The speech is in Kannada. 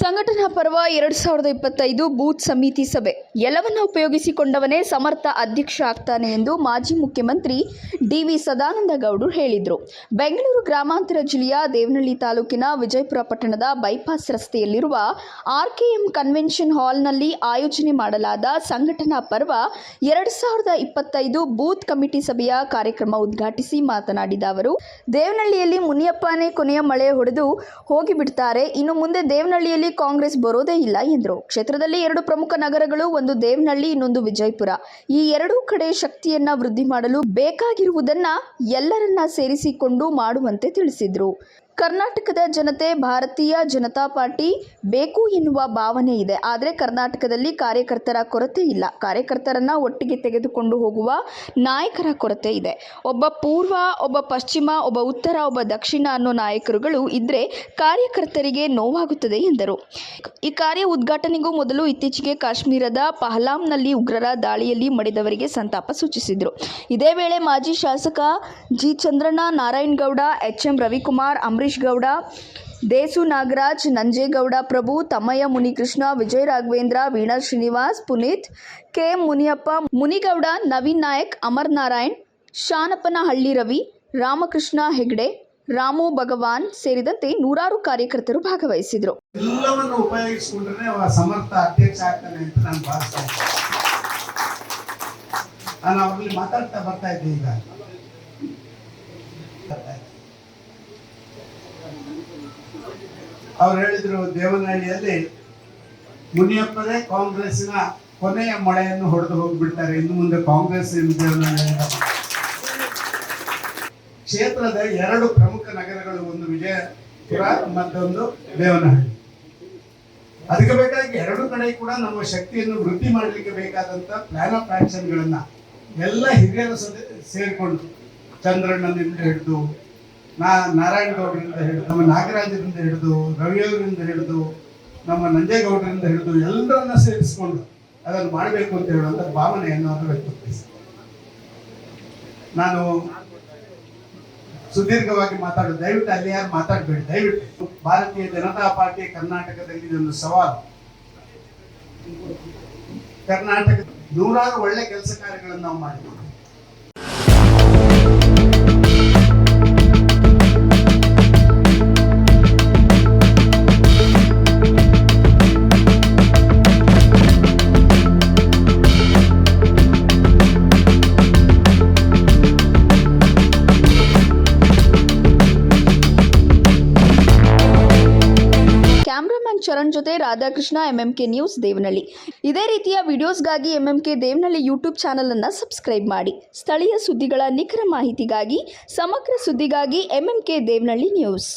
ಪರ್ವ ಎರಡು ಸಾವಿರದ ಇಪ್ಪತ್ತೈದು ಬೂತ್ ಸಮಿತಿ ಸಭೆ. ಎಲ್ಲವನ್ನ ಉಪಯೋಗಿಸಿಕೊಂಡವನೇ ಸಮರ್ಥ ಅಧ್ಯಕ್ಷ ಆಗ್ತಾನೆ ಎಂದು ಮಾಜಿ ಮುಖ್ಯಮಂತ್ರಿ ಡಿವಿ ಸದಾನಂದ ಗೌಡರು ಹೇಳಿದರು. ಬೆಂಗಳೂರು ಗ್ರಾಮಾಂತರ ಜಿಲ್ಲೆಯ ದೇವನಹಳ್ಳಿ ತಾಲೂಕಿನ ವಿಜಯಪುರ ಪಟ್ಟಣದ ಬೈಪಾಸ್ ರಸ್ತೆಯಲ್ಲಿರುವ ಆರ್ಕೆಎಂ ಕನ್ವೆನ್ಷನ್ ಹಾಲ್ನಲ್ಲಿ ಆಯೋಜನೆ ಮಾಡಲಾದ ಸಂಘಟನಾ ಪರ್ವ ಎರಡು ಸಾವಿರದ ಇಪ್ಪತ್ತೈದು ಬೂತ್ ಕಮಿಟಿ ಸಭೆಯ ಕಾರ್ಯಕ್ರಮ ಉದ್ಘಾಟಿಸಿ ಮಾತನಾಡಿದ ಅವರು, ದೇವನಹಳ್ಳಿಯಲ್ಲಿ ಮುನಿಯಪ್ಪನೇ ಕೊನೆಯ ಮಳೆ ಹೊಡೆದು ಹೋಗಿಬಿಡ್ತಾರೆ. ಇನ್ನು ಮುಂದೆ ದೇವನಹಳ್ಳಿಯಲ್ಲಿ ಕಾಂಗ್ರೆಸ್ ಬರೋದೇ ಇಲ್ಲ ಎಂದರು. ಕ್ಷೇತ್ರದಲ್ಲಿ ಎರಡು ಪ್ರಮುಖ ನಗರಗಳು, ಒಂದು ದೇವನಹಳ್ಳಿ, ಇನ್ನೊಂದು ವಿಜಯಪುರ. ಈ ಎರಡೂ ಕಡೆ ಶಕ್ತಿಯನ್ನ ವೃದ್ಧಿ ಮಾಡಲು ಬೇಕಾಗಿರುವುದನ್ನ ಎಲ್ಲರನ್ನ ಸೇರಿಸಿಕೊಂಡು ಮಾಡುವಂತೆ ತಿಳಿಸಿದರು. ಕರ್ನಾಟಕದ ಜನತೆ, ಭಾರತೀಯ ಜನತಾ ಪಾರ್ಟಿ ಬೇಕು ಎನ್ನುವ ಭಾವನೆ ಇದೆ. ಆದರೆ ಕರ್ನಾಟಕದಲ್ಲಿ ಕಾರ್ಯಕರ್ತರ ಕೊರತೆ ಇಲ್ಲ. ಕಾರ್ಯಕರ್ತರನ್ನ ಒಟ್ಟಿಗೆ ತೆಗೆದುಕೊಂಡು ಹೋಗುವ ನಾಯಕರ ಕೊರತೆ ಇದೆ. ಒಬ್ಬ ಪೂರ್ವ, ಒಬ್ಬ ಪಶ್ಚಿಮ, ಒಬ್ಬ ಉತ್ತರ, ಒಬ್ಬ ದಕ್ಷಿಣ ಅನ್ನೋ ನಾಯಕರುಗಳು ಇದ್ರೆ ಕಾರ್ಯಕರ್ತರಿಗೆ ನೋವಾಗುತ್ತದೆ ಎಂದರು. ಈ ಕಾರ್ಯ ಉದ್ಘಾಟನೆಗೂ ಮೊದಲು ಇತ್ತೀಚೆಗೆ ಕಾಶ್ಮೀರದ ಪಹಲಾಂನಲ್ಲಿ ಉಗ್ರರ ದಾಳಿಯಲ್ಲಿ ಮಡಿದವರಿಗೆ ಸಂತಾಪ ಸೂಚಿಸಿದರು. ಇದೇ ವೇಳೆ ಮಾಜಿ ಶಾಸಕ G Chandranna Narayanagowda, H M Ravikumar Ambareesh Gowda Desu Nagaraj, Nanjegowda Prabhu, Thammaiah Munikrishna, Vijaya Raghavendra, Veena Srinivas, Puneeth, K Muniyappa, Munigowda, Naveen Nayak, Amar Narayan, Shanappanahalli Ravi, Ramakrishna Hegde, Ramu Bhagwan ಸೇರಿದಂತೆ ನೂರಾರು ಕಾರ್ಯಕರ್ತರು ಭಾಗವಹಿಸಿದರು. ಎಲ್ಲವನ್ನು ಉಪಯೋಗಿಸಿಕೊಂಡ್ರೆ ಸಮರ್ಥ ಅಧ್ಯಕ್ಷ ಅಂತ ನಾನು ಭಾವಿಸ್ತಾ ನಾನು ಮಾತಾಡ್ತಾ ಬರ್ತಾ ಈಗ. ಅವ್ರು ಹೇಳಿದ್ರು ದೇವನಹಳ್ಳಿಯಲ್ಲಿ ಮುನಿಯಪ್ಪರೇ ಕಾಂಗ್ರೆಸ್ನ ಕೊನೆಯ ಮೊಳೆಯನ್ನು ಹೊಡೆದು ಹೋಗ್ಬಿಡ್ತಾರೆ. ಇನ್ನು ಮುಂದೆ ಕಾಂಗ್ರೆಸ್ ಕ್ಷೇತ್ರದ ಎರಡು ಪ್ರಮುಖ ನಗರಗಳು ಒಂದು ವಿಜಯಪುರ, ಮತ್ತೊಂದು ದೇವನಹಳ್ಳಿ. ಅದಕ್ಕೆ ಬೇಕಾಗಿ ಎರಡು ಕಡೆ ಕೂಡ ನಮ್ಮ ಶಕ್ತಿಯನ್ನು ವೃದ್ಧಿ ಮಾಡಲಿಕ್ಕೆ ಬೇಕಾದಂತ ಪ್ಲಾನ್ ಆಫ್ ಆಕ್ಷನ್ಗಳನ್ನ ಎಲ್ಲ ಹಿರಿಯರು ಸೇರಿಕೊಂಡು ಚಂದ್ರಣ್ಣನಿಂದ ಹಿಡಿದು ನಾ ನಾರಾಯಣ ಗೌಡರಿಂದ ಹಿಡಿದು, ನಮ್ಮ ನಾಗರಾಜರಿಂದ ಹಿಡಿದು, ರವಿಯವರಿಂದ ಹಿಡಿದು, ನಮ್ಮ ನಂಜೇಗೌಡರಿಂದ ಹಿಡಿದು ಎಲ್ಲರನ್ನ ಸೇರಿಸಿಕೊಂಡು ಅದನ್ನು ಮಾಡಬೇಕು ಅಂತ ಹೇಳುವಂತ ಭಾವನೆಯನ್ನು ಅವರು ನಾನು ಸುದೀರ್ಘವಾಗಿ ಮಾತಾಡು ದಯವಿಟ್ಟು ಅಲ್ಲಿ ಯಾರು ಮಾತಾಡಬೇಡಿ, ದಯವಿಟ್ಟು. ಭಾರತೀಯ ಜನತಾ ಪಾರ್ಟಿ ಕರ್ನಾಟಕದಲ್ಲಿ ಇದೊಂದು ಸವಾಲು. ಕರ್ನಾಟಕ ನೂರಾರು ಒಳ್ಳೆ ಕೆಲಸ ಕಾರ್ಯಗಳನ್ನು ನಾವು ಮಾಡಿದ್ದೀವಿ. ಚರಣ್ ಜೊತೆ ರಾಧಾಕೃಷ್ಣ ಎಂಎಂಕೆ ನ್ಯೂಸ್ ದೇವನಹಳ್ಳಿ. ಇದೇ ರೀತಿಯ ವಿಡಿಯೋಸ್ಗಾಗಿ ಎಂಎಂಕೆ ದೇವನಹಳ್ಳಿ ಯೂಟ್ಯೂಬ್ ಚಾನಲನ್ನು ಸಬ್ಸ್ಕ್ರೈಬ್ ಮಾಡಿ. ಸ್ಥಳೀಯ ಸುದ್ದಿಗಳ ನಿಖರ ಮಾಹಿತಿಗಾಗಿ, ಸಮಗ್ರ ಸುದ್ದಿಗಾಗಿ ಎಂಎಂಕೆ ದೇವನಹಳ್ಳಿ ನ್ಯೂಸ್